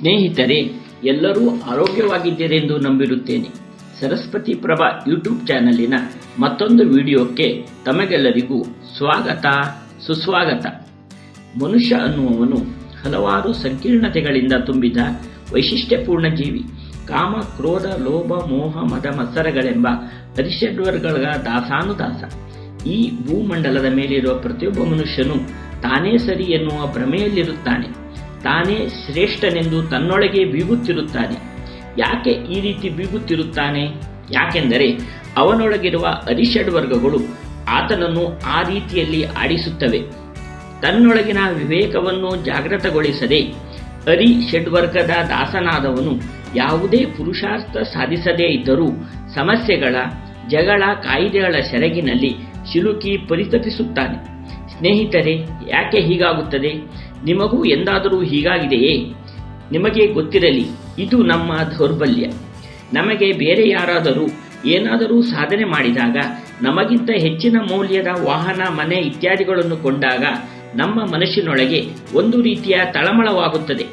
ಸ್ನೇಹಿತರೆ, ಎಲ್ಲರೂ ಆರೋಗ್ಯವಾಗಿದ್ದೀರೆಂದು ನಂಬಿರುತ್ತೇನೆ. ಸರಸ್ವತಿ ಪ್ರಭಾ ಯೂಟ್ಯೂಬ್ ಚಾನಲಿನ ಮತ್ತೊಂದು ವಿಡಿಯೋಕ್ಕೆ ತಮಗೆಲ್ಲರಿಗೂ ಸ್ವಾಗತ, ಸುಸ್ವಾಗತ. ಮನುಷ್ಯ ಅನ್ನುವವನು ಹಲವಾರು ಸಂಕೀರ್ಣತೆಗಳಿಂದ ತುಂಬಿದ ವೈಶಿಷ್ಟ್ಯಪೂರ್ಣ ಜೀವಿ. ಕಾಮ, ಕ್ರೋಧ, ಲೋಭ, ಮೋಹ, ಮದ, ಮತ್ಸರಗಳೆಂಬ ಹರಿಷಡ್ವರ್ಗಳ ದಾಸಾನುದಾಸ. ಈ ಭೂಮಂಡಲದ ಮೇಲಿರುವ ಪ್ರತಿಯೊಬ್ಬ ಮನುಷ್ಯನು ತಾನೇ ಸರಿ ಎನ್ನುವ ಭ್ರಮೆಯಲ್ಲಿರುತ್ತಾನೆ. ತಾನೇ ಶ್ರೇಷ್ಠನೆಂದು ತನ್ನೊಳಗೆ ಬೀಗುತ್ತಿರುತ್ತಾನೆ. ಯಾಕೆ ಈ ರೀತಿ ಬೀಗುತ್ತಿರುತ್ತಾನೆ? ಯಾಕೆಂದರೆ ಅವನೊಳಗಿರುವ ಅರಿಷಡ್ವರ್ಗಗಳು ಆತನನ್ನು ಆ ರೀತಿಯಲ್ಲಿ ಆಡಿಸುತ್ತವೆ. ತನ್ನೊಳಗಿನ ವಿವೇಕವನ್ನು ಜಾಗೃತಗೊಳಿಸದೆ ಅರಿ ಷಡ್ವರ್ಗದ ದಾಸನಾದವನು ಯಾವುದೇ ಪುರುಷಾರ್ಥ ಸಾಧಿಸದೇ ಇದ್ದರೂ ಸಮಸ್ಯೆಗಳ, ಜಗಳ, ಕಾಯಿದೆಗಳ ಸೆರಗಿನಲ್ಲಿ ಸಿಲುಕಿ ಪರಿತಪಿಸುತ್ತಾನೆ. ಸ್ನೇಹಿತರೆ, ಯಾಕೆ ಹೀಗಾಗುತ್ತದೆ? ನಿಮಗೂ ಎಂದಾದರೂ ಹೀಗಾಗಿದೆಯೇ? ನಿಮಗೆ ಗೊತ್ತಿರಲಿ, ಇದು ನಮ್ಮ ದೌರ್ಬಲ್ಯ. ನಮಗೆ ಬೇರೆ ಯಾರಾದರೂ ಏನಾದರೂ ಸಾಧನೆ ಮಾಡಿದಾಗ, ನಮಗಿಂತ ಹೆಚ್ಚಿನ ಮೌಲ್ಯದ ವಾಹನ, ಮನೆ ಇತ್ಯಾದಿಗಳನ್ನು ಕೊಂಡಾಗ, ನಮ್ಮ ಮನಸ್ಸಿನೊಳಗೆ ಒಂದು ರೀತಿಯ ತಳಮಳವಾಗುತ್ತದೆ.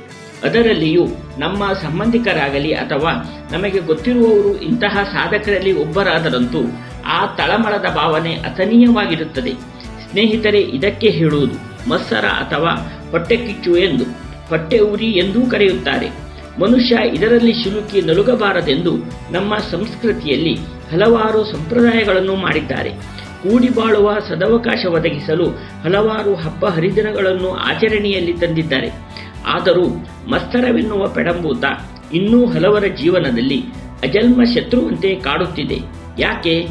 ಅದರಲ್ಲಿಯೂ ನಮ್ಮ ಸಂಬಂಧಿಕರಾಗಲಿ ಅಥವಾ ನಮಗೆ ಗೊತ್ತಿರುವವರು ಇಂತಹ ಸಾಧಕರಲ್ಲಿ ಒಬ್ಬರಾದರಂತೂ, ಆ ತಳಮಳದ ಭಾವನೆ ಅಸನೀಯವಾಗಿರುತ್ತದೆ ಸ್ನೇಹಿತರೆ, ಇದಕ್ಕೆ ಹೇಳುವುದು ಮತ್ಸರ ಅಥವಾ ಹೊಟ್ಟೆಕಿಚ್ಚು ಎಂದು ಹೊಟ್ಟೆ ಉರಿ ಎಂದೂ ಕರೆಯುತ್ತಾರೆ. ಮನುಷ್ಯ ಇದರಲ್ಲಿ ಸಿಲುಕಿ ನಲುಗಬಾರದೆಂದು ನಮ್ಮ ಸಂಸ್ಕೃತಿಯಲ್ಲಿ ಹಲವಾರು ಸಂಪ್ರದಾಯಗಳನ್ನು ಮಾಡಿದ್ದಾರೆ. ಕೂಡಿ ಬಾಳುವ ಸದವಕಾಶ ಒದಗಿಸಲು ಹಲವಾರು ಹಬ್ಬ ಹರಿದಿನಗಳನ್ನು ಆಚರಣೆಯಲ್ಲಿ ತಂದಿದ್ದಾರೆ. ಆದರೂ ಮತ್ಸರವೆನ್ನುವ ಪೆಡಂಬೂತ ಇನ್ನೂ ಹಲವರ ಜೀವನದಲ್ಲಿ ಅಜನ್ಮ ಶತ್ರುವಂತೆ ಕಾಡುತ್ತಿದೆ. ಯಾಕೆ?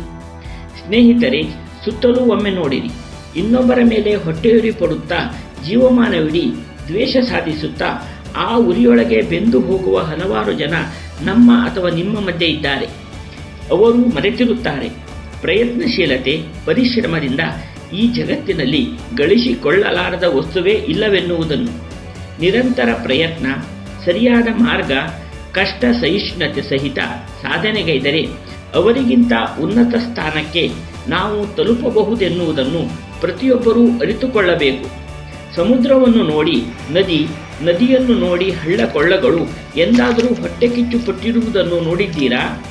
ಸ್ನೇಹಿತರೆ, ಸುತ್ತಲೂ ಒಮ್ಮೆ ನೋಡಿರಿ. ಇನ್ನೊಬ್ಬರ ಮೇಲೆ ಹೊಟ್ಟೆಯುರಿ ಪಡುತ್ತಾ ಜೀವಮಾನವಿಡೀ ದ್ವೇಷ ಸಾಧಿಸುತ್ತಾ, ಆ ಉರಿಯೊಳಗೆ ಬೆಂದು ಹೋಗುವ ಹಲವಾರು ಜನ ನಮ್ಮ ಅಥವಾ ನಿಮ್ಮ ಮಧ್ಯೆ ಇದ್ದಾರೆ. ಅವರು ಮರೆತಿರುತ್ತಾರೆ. ಪ್ರಯತ್ನಶೀಲತೆ, ಪರಿಶ್ರಮದಿಂದ ಈ ಜಗತ್ತಿನಲ್ಲಿ ಗಳಿಸಿಕೊಳ್ಳಲಾರದ ವಸ್ತುವೇ ಇಲ್ಲವೆನ್ನುವುದನ್ನು. ನಿರಂತರ ಪ್ರಯತ್ನ, ಸರಿಯಾದ ಮಾರ್ಗ, ಕಷ್ಟ ಸಹಿಷ್ಣುತೆ ಸಹಿತ ಸಾಧನೆಗೈದರೆ ಅವರಿಗಿಂತ ಉನ್ನತ ಸ್ಥಾನಕ್ಕೆ ನಾವು ತಲುಪಬಹುದೆನ್ನುವುದನ್ನು ಪ್ರತಿಯೊಬ್ಬರೂ ಅರಿತುಕೊಳ್ಳಬೇಕು. ಸಮುದ್ರವನ್ನು ನೋಡಿ, ನದಿ, ನದಿಯನ್ನು ನೋಡಿ ಹಳ್ಳ ಕೊಳ್ಳಗಳು ಎಂದಾದರೂ ಹೊಟ್ಟೆ ಕಿಚ್ಚು ಪಟ್ಟಿರುವುದನ್ನು ನೋಡಿದ್ದೀರಾ?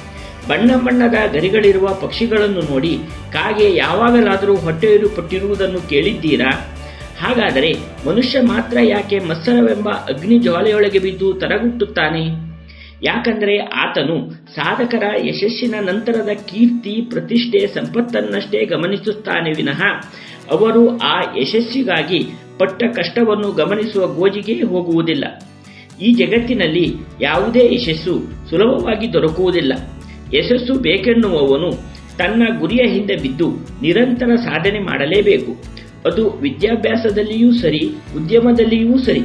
ಬಣ್ಣ ಬಣ್ಣದ ಗರಿಗಳಿರುವ ಪಕ್ಷಿಗಳನ್ನು ನೋಡಿ ಕಾಗೆ ಯಾವಾಗಲಾದರೂ ಹೊಟ್ಟೆಯರು ಪಟ್ಟಿರುವುದನ್ನು ಕೇಳಿದ್ದೀರಾ? ಹಾಗಾದರೆ ಮನುಷ್ಯ ಮಾತ್ರ ಯಾಕೆ ಮತ್ಸರವೆಂಬ ಅಗ್ನಿ ಜ್ವಾಲೆಯೊಳಗೆ ಬಿದ್ದು ತರಗುಟ್ಟುತ್ತಾನೆ? ಯಾಕಂದರೆ ಆತನು ಸಾಧಕರ ಯಶಸ್ಸಿನ ನಂತರದ ಕೀರ್ತಿ, ಪ್ರತಿಷ್ಠೆ, ಸಂಪತ್ತನ್ನಷ್ಟೇ ಗಮನಿಸುತ್ತಾನೆ ವಿನಃ ಅವರು ಆ ಯಶಸ್ಸಿಗಾಗಿ ಪಟ್ಟ ಕಷ್ಟವನ್ನು ಗಮನಿಸುವ ಗೋಜಿಗೆ ಹೋಗುವುದಿಲ್ಲ. ಈ ಜಗತ್ತಿನಲ್ಲಿ ಯಾವುದೇ ಯಶಸ್ಸು ಸುಲಭವಾಗಿ ದೊರಕುವುದಿಲ್ಲ. ಯಶಸ್ಸು ಬೇಕೆನ್ನುವವನು ತನ್ನ ಗುರಿಯ ಹಿಂದೆ ಬಿದ್ದು ನಿರಂತರ ಸಾಧನೆ ಮಾಡಲೇಬೇಕು. ಅದು ವಿದ್ಯಾಭ್ಯಾಸದಲ್ಲಿಯೂ ಸರಿ, ಉದ್ಯಮದಲ್ಲಿಯೂ ಸರಿ.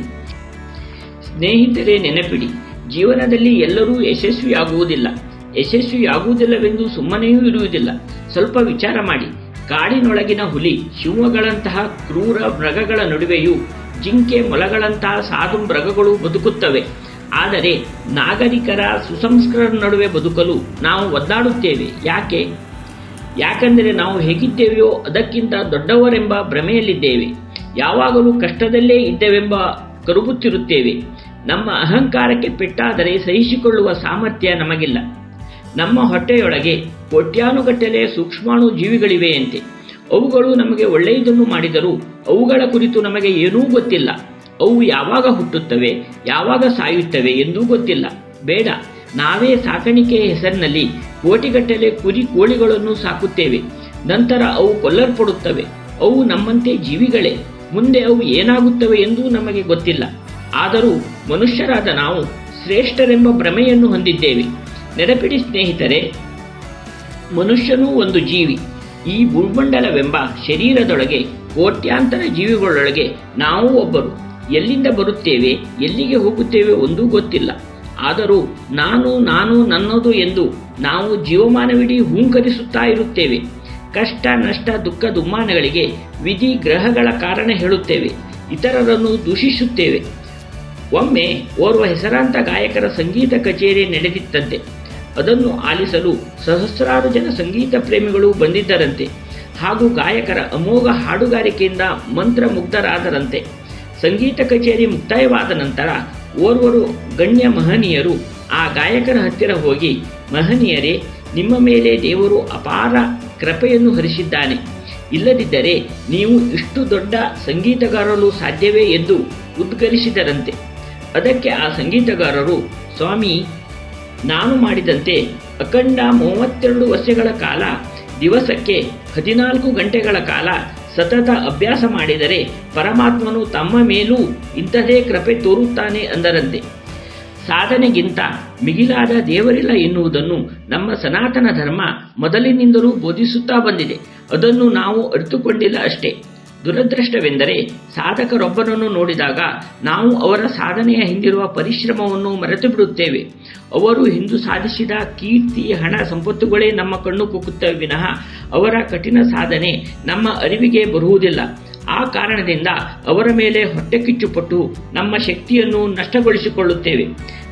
ಸ್ನೇಹಿತರೇ, ನೆನಪಿಡಿ, ಜೀವನದಲ್ಲಿ ಎಲ್ಲರೂ ಯಶಸ್ವಿಯಾಗುವುದಿಲ್ಲ. ಯಶಸ್ವಿಯಾಗುವುದಿಲ್ಲವೆಂದು ಸುಮ್ಮನೆಯೂ ಇರುವುದಿಲ್ಲ. ಸ್ವಲ್ಪ ವಿಚಾರ ಮಾಡಿ. ಕಾಡಿನೊಳಗಿನ ಹುಲಿ ಸಿಂಹಗಳಂತಹ ಕ್ರೂರ ಮೃಗಗಳ ನಡುವೆಯೂ ಜಿಂಕೆ ಮೊಲಗಳಂತಹ ಸಾಧು ಮೃಗಗಳು ಬದುಕುತ್ತವೆ. ಆದರೆ ನಾಗರಿಕರ ಸುಸಂಸ್ಕೃತರ ನಡುವೆ ಬದುಕಲು ನಾವು ಒದ್ದಾಡುತ್ತೇವೆ. ಯಾಕೆ? ಯಾಕಂದರೆ ನಾವು ಹೇಗಿದ್ದೇವೆಯೋ ಅದಕ್ಕಿಂತ ದೊಡ್ಡವರೆಂಬ ಭ್ರಮೆಯಲ್ಲಿದ್ದೇವೆ. ಯಾವಾಗಲೂ ಕಷ್ಟದಲ್ಲೇ ಇದ್ದೇವೆಂಬ ಕರುಗುತ್ತಿರುತ್ತೇವೆ ನಮ್ಮ ಅಹಂಕಾರಕ್ಕೆ ಪೆಟ್ಟಾದರೆ ಸಹಿಸಿಕೊಳ್ಳುವ ಸಾಮರ್ಥ್ಯ ನಮಗಿಲ್ಲ. ನಮ್ಮ ಹೊಟ್ಟೆಯೊಳಗೆ ಕೋಟ್ಯಾನುಗಟ್ಟಲೆ ಸೂಕ್ಷ್ಮಾಣು ಜೀವಿಗಳಿವೆಯಂತೆ ಅವುಗಳು ನಮಗೆ ಒಳ್ಳೆಯದನ್ನು ಮಾಡಿದರೂ ಅವುಗಳ ಕುರಿತು ನಮಗೆ ಏನೂ ಗೊತ್ತಿಲ್ಲ. ಅವು ಯಾವಾಗ ಹುಟ್ಟುತ್ತವೆ, ಯಾವಾಗ ಸಾಯುತ್ತವೆ ಎಂದೂ ಗೊತ್ತಿಲ್ಲ. ಬೇಡ, ನಾವೇ ಸಾಕಾಣಿಕೆಯ ಹೆಸರಿನಲ್ಲಿ ಕೋಟಿಗಟ್ಟಲೆ ಕುರಿ ಕೋಳಿಗಳನ್ನು ಸಾಕುತ್ತೇವೆ. ನಂತರ ಅವು ಕೊಲ್ಲಲ್ಪಡುತ್ತವೆ. ಅವು ನಮ್ಮಂತೆ ಜೀವಿಗಳೇ. ಮುಂದೆ ಅವು ಏನಾಗುತ್ತವೆ ಎಂದೂ ನಮಗೆ ಗೊತ್ತಿಲ್ಲ. ಆದರೂ ಮನುಷ್ಯರಾದ ನಾವು ಶ್ರೇಷ್ಠರೆಂಬ ಭ್ರಮೆಯನ್ನು ಹೊಂದಿದ್ದೇವೆ. ನೆನಪಿಡಿ ಸ್ನೇಹಿತರೆ, ಮನುಷ್ಯನೂ ಒಂದು ಜೀವಿ. ಈ ಭೂಮಂಡಲವೆಂಬ ಶರೀರದೊಳಗೆ ಕೋಟ್ಯಾಂತರ ಜೀವಿಗಳೊಳಗೆ ನಾವು ಒಬ್ಬರು. ಎಲ್ಲಿಂದ ಬರುತ್ತೇವೆ, ಎಲ್ಲಿಗೆ ಹೋಗುತ್ತೇವೆ ಒಂದೂ ಗೊತ್ತಿಲ್ಲ. ಆದರೂ ನಾನು ನಾನು ನನ್ನದು ಎಂದು ನಾವು ಜೀವಮಾನವಿಡೀ ಹೂಂಕರಿಸುತ್ತಾ ಇರುತ್ತೇವೆ. ಕಷ್ಟ, ನಷ್ಟ, ದುಃಖ ದುಮ್ಮಾನಗಳಿಗೆ ವಿಧಿ ಗ್ರಹಗಳ ಕಾರಣ ಹೇಳುತ್ತೇವೆ. ಇತರರನ್ನು ದೂಷಿಸುತ್ತೇವೆ. ಒಮ್ಮೆ ಓರ್ವ ಹೆಸರಾಂತ ಗಾಯಕರ ಸಂಗೀತ ಕಚೇರಿ ನಡೆದಿತ್ತಂತೆ. ಅದನ್ನು ಆಲಿಸಲು ಸಹಸ್ರಾರು ಜನ ಸಂಗೀತ ಪ್ರೇಮಿಗಳು ಬಂದಿದ್ದರಂತೆ ಹಾಗೂ ಗಾಯಕರ ಅಮೋಘ ಹಾಡುಗಾರಿಕೆಯಿಂದ ಮಂತ್ರಮುಗ್ಧರಾದರಂತೆ. ಸಂಗೀತ ಕಚೇರಿ ಮುಕ್ತಾಯವಾದ ನಂತರ ಓರ್ವರು ಗಣ್ಯ ಮಹನೀಯರು ಆ ಗಾಯಕರ ಹತ್ತಿರ ಹೋಗಿ, ಮಹನೀಯರೇ, ನಿಮ್ಮ ಮೇಲೆ ದೇವರು ಅಪಾರ ಕೃಪೆಯನ್ನು ಹರಿಸಿದ್ದಾನೆ. ಇಲ್ಲದಿದ್ದರೆ ನೀವು ಇಷ್ಟು ದೊಡ್ಡ ಸಂಗೀತಗಾರರು ಸಾಧ್ಯವೇ? ಎಂದು ಉದ್ಗರಿಸಿದರಂತೆ. ಅದಕ್ಕೆ ಆ ಸಂಗೀತಗಾರರು, ಸ್ವಾಮಿ ನಾನು ಮಾಡಿದಂತೆ ಅಖಂಡ ಮೂವತ್ತೆರಡು ವರ್ಷಗಳ ಕಾಲ, ದಿವಸಕ್ಕೆ ಹದಿನಾಲ್ಕು ಗಂಟೆಗಳ ಕಾಲ ಸತತ ಅಭ್ಯಾಸ ಮಾಡಿದರೆ ಪರಮಾತ್ಮನು ತಮ್ಮ ಮೇಲೂ ಇಂಥದೇ ಕೃಪೆ ತೋರುತ್ತಾನೆ ಅಂದರಂತೆ. ಸಾಧನೆಗಿಂತ ಮಿಗಿಲಾದ ದೇವರಿಲ್ಲ ಎನ್ನುವುದನ್ನು ನಮ್ಮ ಸನಾತನ ಧರ್ಮ ಮೊದಲಿನಿಂದಲೂ ಬೋಧಿಸುತ್ತಾ ಬಂದಿದೆ. ಅದನ್ನು ನಾವು ಅರಿತುಕೊಂಡಿಲ್ಲ ಅಷ್ಟೇ. ದುರದೃಷ್ಟವೆಂದರೆ ಸಾಧಕರೊಬ್ಬರನ್ನು ನೋಡಿದಾಗ ನಾವು ಅವರ ಸಾಧನೆಯ ಹಿಂದಿರುವ ಪರಿಶ್ರಮವನ್ನು ಮರೆತು ಬಿಡುತ್ತೇವೆ ಅವರು ಹಿಂದು ಸಾಧಿಸಿದ ಕೀರ್ತಿ, ಹಣ, ಸಂಪತ್ತುಗಳೇ ನಮ್ಮ ಕಣ್ಣು ಕುಕ್ಕುತ್ತವೆ ವಿನಃ ಅವರ ಕಠಿಣ ಸಾಧನೆ ನಮ್ಮ ಅರಿವಿಗೆ ಬರುವುದಿಲ್ಲ. ಆ ಕಾರಣದಿಂದ ಅವರ ಮೇಲೆ ಹೊಟ್ಟೆ ಕಿಚ್ಚುಪಟ್ಟು ನಮ್ಮ ಶಕ್ತಿಯನ್ನು ನಷ್ಟಗೊಳಿಸಿಕೊಳ್ಳುತ್ತೇವೆ.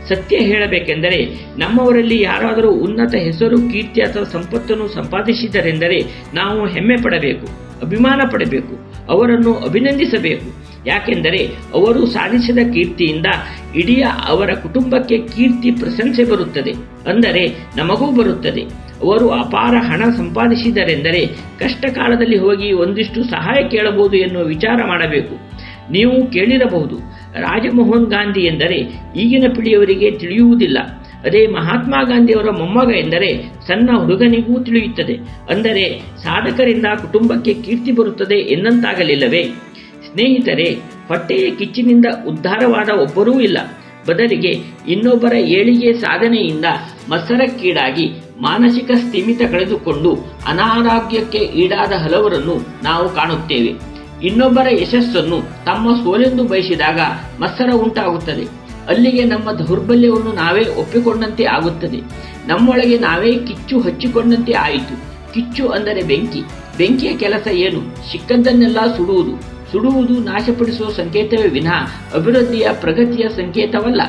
ಸತ್ಯ ಹೇಳಬೇಕೆಂದರೆ ನಮ್ಮವರಲ್ಲಿ ಯಾರಾದರೂ ಉನ್ನತ ಹೆಸರು, ಕೀರ್ತಿ ಅಥವಾ ಸಂಪತ್ತನ್ನು ಸಂಪಾದಿಸಿದರೆಂದರೆ ನಾವು ಹೆಮ್ಮೆ ಪಡಬೇಕು, ಅಭಿಮಾನ ಪಡಬೇಕು. ಅವರನ್ನು ಅಭಿನಂದಿಸಬೇಕು. ಯಾಕೆಂದರೆ ಅವರು ಸಾಧಿಸಿದ ಕೀರ್ತಿಯಿಂದ ಇಡೀ ಅವರ ಕುಟುಂಬಕ್ಕೆ ಕೀರ್ತಿ ಪ್ರಶಂಸೆ ಬರುತ್ತದೆ. ಅಂದರೆ ನಮಗೂ ಬರುತ್ತದೆ. ಅವರು ಅಪಾರ ಹಣ ಸಂಪಾದಿಸಿದರೆಂದರೆ ಕಷ್ಟ ಕಾಲದಲ್ಲಿ ಹೋಗಿ ಒಂದಿಷ್ಟು ಸಹಾಯ ಕೇಳಬಹುದು ಎನ್ನುವ ವಿಚಾರ ಮಾಡಬೇಕು. ನೀವು ಕೇಳಿರಬಹುದು, ರಾಜಮೋಹನ್ ಗಾಂಧಿ ಎಂದರೆ ಈಗಿನ ಪೀಳಿಯವರಿಗೆ ತಿಳಿಯುವುದಿಲ್ಲ. ಅದೇ ಮಹಾತ್ಮ ಗಾಂಧಿಯವರ ಮೊಮ್ಮಗ ಎಂದರೆ ಸಣ್ಣ ಹುಡುಗನಿಗೂ ತಿಳಿಯುತ್ತದೆ. ಅಂದರೆ ಸಾಧಕರಿಂದ ಕುಟುಂಬಕ್ಕೆ ಕೀರ್ತಿ ಬರುತ್ತದೆ ಎನ್ನಂತಾಗಲಿಲ್ಲವೇ? ಸ್ನೇಹಿತರೆ, ಹೊಟ್ಟೆಯ ಕಿಚ್ಚಿನಿಂದ ಉದ್ಧಾರವಾದ ಒಬ್ಬರೂ ಇಲ್ಲ. ಬದಲಿಗೆ ಇನ್ನೊಬ್ಬರ ಏಳಿಗೆ ಸಾಧನೆಯಿಂದ ಮತ್ಸರಕ್ಕೀಡಾಗಿ ಮಾನಸಿಕ ಸ್ಥಿಮಿತ ಕಳೆದುಕೊಂಡು ಅನಾರೋಗ್ಯಕ್ಕೆ ಈಡಾದ ಹಲವರನ್ನು ನಾವು ಕಾಣುತ್ತೇವೆ. ಇನ್ನೊಬ್ಬರ ಯಶಸ್ಸನ್ನು ತಮ್ಮ ಸೋಲೆಂದು ಬಯಸಿದಾಗ ಮತ್ಸರ ಉಂಟಾಗುತ್ತದೆ. ಅಲ್ಲಿಗೆ ನಮ್ಮ ದೌರ್ಬಲ್ಯವನ್ನು ನಾವೇ ಒಪ್ಪಿಕೊಂಡಂತೆ ಆಗುತ್ತದೆ. ನಮ್ಮೊಳಗೆ ನಾವೇ ಕಿಚ್ಚು ಹಚ್ಚಿಕೊಂಡಂತೆ ಆಯಿತು. ಕಿಚ್ಚು ಅಂದರೆ ಬೆಂಕಿ. ಬೆಂಕಿಯ ಕೆಲಸ ಏನು? ಸಿಕ್ಕದ್ದನ್ನೆಲ್ಲ ಸುಡುವುದು. ಸುಡುವುದು ನಾಶಪಡಿಸುವ ಸಂಕೇತವೇ ವಿನಃ ಅಭಿವೃದ್ಧಿಯ ಪ್ರಗತಿಯ ಸಂಕೇತವಲ್ಲ.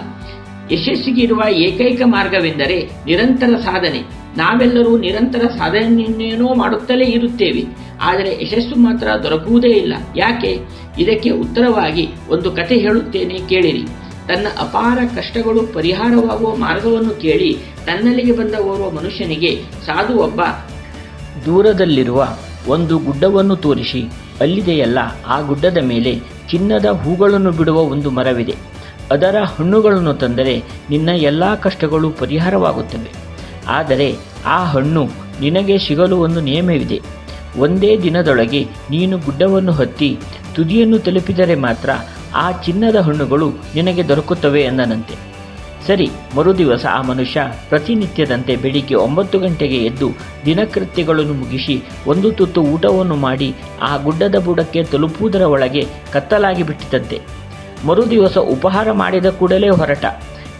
ಯಶಸ್ಸಿಗಿರುವ ಏಕೈಕ ಮಾರ್ಗವೆಂದರೆ ನಿರಂತರ ಸಾಧನೆ. ನಾವೆಲ್ಲರೂ ನಿರಂತರ ಸಾಧನೆಯನ್ನೇನೋ ಮಾಡುತ್ತಲೇ ಇರುತ್ತೇವೆ. ಆದರೆ ಯಶಸ್ಸು ಮಾತ್ರ ದೊರಕುವುದೇ ಇಲ್ಲ. ಯಾಕೆ? ಇದಕ್ಕೆ ಉತ್ತರವಾಗಿ ಒಂದು ಕತೆ ಹೇಳುತ್ತೇನೆ ಕೇಳಿರಿ. ತನ್ನ ಅಪಾರ ಕಷ್ಟಗಳು ಪರಿಹಾರವಾಗುವ ಮಾರ್ಗವನ್ನು ಕೇಳಿ ತನ್ನಲ್ಲಿಗೆ ಬಂದ ಓರ್ವ ಮನುಷ್ಯನಿಗೆ ಸಾಧು ಒಬ್ಬ. ದೂರದಲ್ಲಿರುವ ಒಂದು ಗುಡ್ಡವನ್ನು ತೋರಿಸಿ, ಅಲ್ಲಿದೆಯಲ್ಲ ಆ ಗುಡ್ಡದ ಮೇಲೆ ಚಿನ್ನದ ಹೂಗಳನ್ನು ಬಿಡುವ ಒಂದು ಮರವಿದೆ. ಅದರ ಹಣ್ಣುಗಳನ್ನು ತಂದರೆ ನಿನ್ನ ಎಲ್ಲ ಕಷ್ಟಗಳು ಪರಿಹಾರವಾಗುತ್ತವೆ. ಆದರೆ ಆ ಹಣ್ಣು ನಿನಗೆ ಸಿಗಲು ಒಂದು ನಿಯಮವಿದೆ. ಒಂದೇ ದಿನದೊಳಗೆ ನೀನು ಗುಡ್ಡವನ್ನು ಹತ್ತಿ ತುದಿಯನ್ನು ತಲುಪಿದರೆ ಮಾತ್ರ ಆ ಚಿನ್ನದ ಹಣ್ಣುಗಳು ನಿನಗೆ ದೊರಕುತ್ತವೆ ಎಂದನಂತೆ. ಸರಿ, ಮರುದಿವಸ ಆ ಮನುಷ್ಯ ಪ್ರತಿನಿತ್ಯದಂತೆ ಬೆಳಿಗ್ಗೆ ಒಂಬತ್ತು ಗಂಟೆಗೆ ಎದ್ದು ದಿನಕೃತ್ಯಗಳನ್ನು ಮುಗಿಸಿ ಒಂದು ತುತ್ತು ಊಟವನ್ನು ಮಾಡಿ ಆ ಗುಡ್ಡದ ಬುಡಕ್ಕೆ ತಲುಪುವುದರ ಒಳಗೆ ಕತ್ತಲಾಗಿ ಬಿಟ್ಟಿತಂತೆ. ಮರುದಿವಸ ಉಪಹಾರ ಮಾಡಿದ ಕೂಡಲೇ ಹೊರಟ.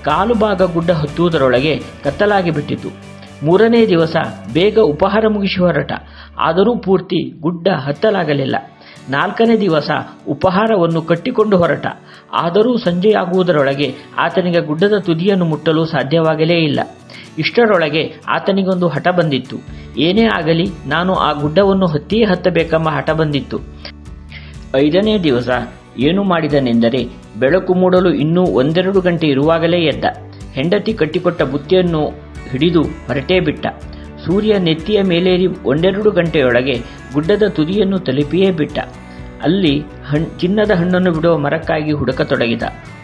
ಕಾಲು ಭಾಗ ಗುಡ್ಡ ಹತ್ತುವುದರೊಳಗೆ ಕತ್ತಲಾಗಿ ಬಿಟ್ಟಿತು. ಮೂರನೇ ದಿವಸ ಬೇಗ ಉಪಹಾರ ಮುಗಿಸಿ ಹೊರಟ. ಆದರೂ ಪೂರ್ತಿ ಗುಡ್ಡ ಹತ್ತಲಾಗಲಿಲ್ಲ. ನಾಲ್ಕನೇ ದಿವಸ ಉಪಹಾರವನ್ನು ಕಟ್ಟಿಕೊಂಡು ಹೊರಟ. ಆದರೂ ಸಂಜೆಯಾಗುವುದರೊಳಗೆ ಆತನಿಗೆ ಗುಡ್ಡದ ತುದಿಯನ್ನು ಮುಟ್ಟಲು ಸಾಧ್ಯವಾಗಲೇ ಇಲ್ಲ. ಇಷ್ಟರೊಳಗೆ ಆತನಿಗೊಂದು ಹಠ ಬಂದಿತ್ತು. ಏನೇ ಆಗಲಿ, ನಾನು ಆ ಗುಡ್ಡವನ್ನು ಹತ್ತಿಯೇ ಹತ್ತಬೇಕೆಂಬ ಹಠ ಬಂದಿತ್ತು. ಐದನೇ ದಿವಸ ಏನು ಮಾಡಿದನೆಂದರೆ ಬೆಳಕು ಮೂಡಲು ಇನ್ನೂ ಒಂದೆರಡು ಗಂಟೆ ಇರುವಾಗಲೇ ಎದ್ದ. ಹೆಂಡತಿ ಕಟ್ಟಿಕೊಟ್ಟ ಬುತ್ತಿಯನ್ನು ಹಿಡಿದು ಹೊರಟೇ ಬಿಟ್ಟ. ಸೂರ್ಯ ನೆತ್ತಿಯ ಮೇಲೇರಿ ಒಂದೆರಡು ಗಂಟೆಯೊಳಗೆ ಗುಡ್ಡದ ತುದಿಯನ್ನು ತಲುಪಿಯೇ ಬಿಟ್ಟ. ಅಲ್ಲಿ ಹಣ್, ಚಿನ್ನದ ಹಣ್ಣನ್ನು ಬಿಡುವ ಮರಕ್ಕಾಗಿ ಹುಡುಕತೊಡಗಿದ.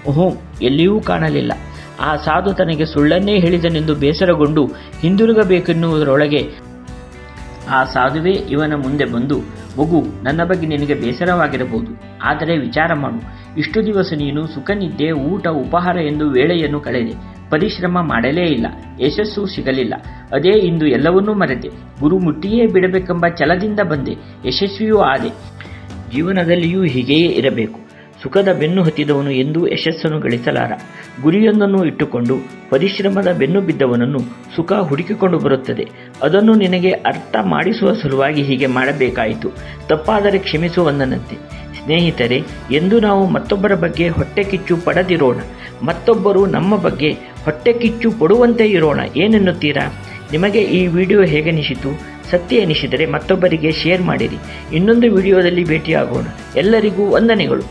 ಓಹೋ, ಎಲ್ಲಿಯೂ ಕಾಣಲಿಲ್ಲ. ಆ ಸಾಧು ತನಗೆ ಸುಳ್ಳನ್ನೇ ಹೇಳಿದನೆಂದು ಬೇಸರಗೊಂಡು ಹಿಂದಿರುಗಬೇಕೆನ್ನುವುದರೊಳಗೆ ಆ ಸಾಧುವೇ ಇವನ ಮುಂದೆ ಬಂದು, ಮಗು, ನನ್ನ ಬಗ್ಗೆ ನಿನಗೆ ಬೇಸರವಾಗಿರಬಹುದು. ಆದರೆ ವಿಚಾರ ಮಾಡು. ಇಷ್ಟು ದಿವಸ ನೀನು ಸುಖನಿದ್ದೆ, ಊಟ, ಉಪಹಾರ ಎಂದು ವೇಳೆಯನ್ನು ಕಳೆದೆ. ಪರಿಶ್ರಮ ಮಾಡಲೇ ಇಲ್ಲ, ಯಶಸ್ಸು ಸಿಗಲಿಲ್ಲ. ಅದೇ ಇಂದು ಎಲ್ಲವನ್ನೂ ಮರೆತೆ, ಗುರು ಮುಟ್ಟಿಯೇ ಬಿಡಬೇಕೆಂಬ ಛಲದಿಂದ ಬಂದೆ, ಯಶಸ್ವಿಯೂ ಆದೆ. ಜೀವನದಲ್ಲಿಯೂ ಹೀಗೆಯೇ ಇರಬೇಕು. ಸುಖದ ಬೆನ್ನು ಹತ್ತಿದವನು ಎಂದೂ ಯಶಸ್ಸನ್ನು ಗಳಿಸಲಾರ. ಗುರಿಯೊಂದನ್ನು ಇಟ್ಟುಕೊಂಡು ಪರಿಶ್ರಮದ ಬೆನ್ನು ಬಿದ್ದವನನ್ನು ಸುಖ ಹುಡುಕಿಕೊಂಡು ಬರುತ್ತದೆ. ಅದನ್ನು ನಿನಗೆ ಅರ್ಥ ಮಾಡಿಸುವ ಸಲುವಾಗಿ ಹೀಗೆ ಮಾಡಬೇಕಾಯಿತು. ತಪ್ಪಾದರೆ ಕ್ಷಮಿಸುವಂದನಂತೆ ಸ್ನೇಹಿತರೆ, ಎಂದು ನಾವು ಮತ್ತೊಬ್ಬರ ಬಗ್ಗೆ ಹೊಟ್ಟೆ ಕಿಚ್ಚು ಪಡೆದಿರೋಣ. ಮತ್ತೊಬ್ಬರು ನಮ್ಮ ಬಗ್ಗೆ ಹೊಟ್ಟೆ ಕಿಚ್ಚು ಪಡುವಂತೆ ಇರೋಣ. ಏನೆನ್ನುತ್ತೀರಾ? ನಿಮಗೆ ಈ ವಿಡಿಯೋ ಹೇಗನಿಸಿತು ಸತ್ಯ ಎನಿಸಿದರೆ ಮತ್ತೊಬ್ಬರಿಗೆ ಶೇರ್ ಮಾಡಿರಿ. ಇನ್ನೊಂದು ವಿಡಿಯೋದಲ್ಲಿ ಭೇಟಿಯಾಗೋಣ. ಎಲ್ಲರಿಗೂ ವಂದನೆಗಳು.